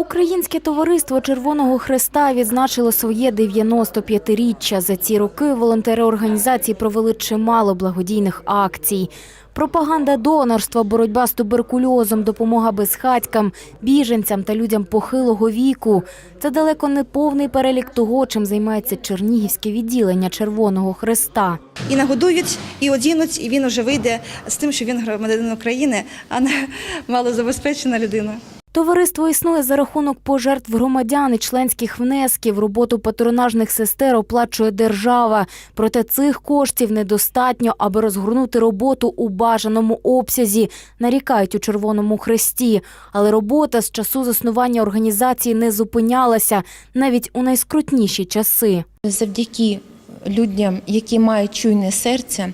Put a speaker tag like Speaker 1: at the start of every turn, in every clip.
Speaker 1: Українське товариство Червоного Хреста відзначило своє 95-річчя. За ці роки волонтери організації провели чимало благодійних акцій. Пропаганда донорства, боротьба з туберкульозом, допомога безхатькам, біженцям та людям похилого віку – це далеко не повний перелік того, чим займається Чернігівське відділення Червоного Хреста.
Speaker 2: і нагодують, і одінуть, і він уже вийде з тим, що він громадянин України, а не малозабезпечена людина.
Speaker 1: Товариство існує за рахунок пожертв громадян і членських внесків. Роботу патронажних сестер оплачує держава. Проте цих коштів недостатньо, аби розгорнути роботу у бажаному обсязі, нарікають у Червоному Хресті. Але робота з часу заснування організації не зупинялася навіть у найскрутніші часи.
Speaker 3: Завдяки людям, які мають чуйне серце,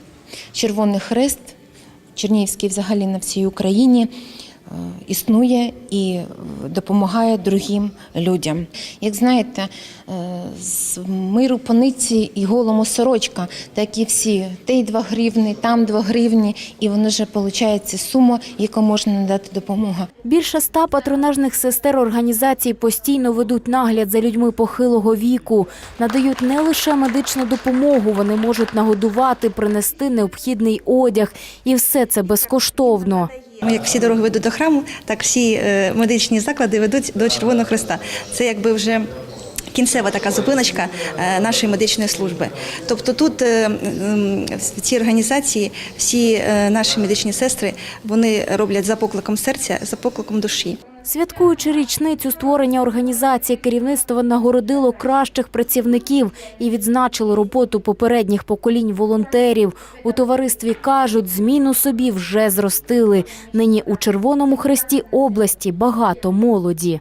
Speaker 3: Червоний Хрест, Чернігівський взагалі на всій Україні, існує і е, допомагає другим людям. Як знаєте, е, з миру пониці і голому сорочка, так і всі, те й 2 гривні, там 2 гривні, і воно вже виходить сума, яку можна надати допомогу.
Speaker 1: Більше ста патронажних сестер організації постійно ведуть нагляд за людьми похилого віку, надають не лише медичну допомогу, вони можуть нагодувати, принести необхідний одяг, і все це безкоштовно.
Speaker 2: Як всі дороги ведуть до храму, так всі е, медичні заклади ведуть до Червоного Христа. Це якби вже кінцева така зупиночка е, нашої медичної служби. Тобто тут е, в цій організації всі наші медичні сестри вони роблять за покликом серця, за покликом душі.
Speaker 1: Святкуючи річницю створення організації, керівництво нагородило кращих працівників і відзначило роботу попередніх поколінь волонтерів. У товаристві кажуть, зміну собі вже зростили. Нині у Червоному Хресті області багато молоді.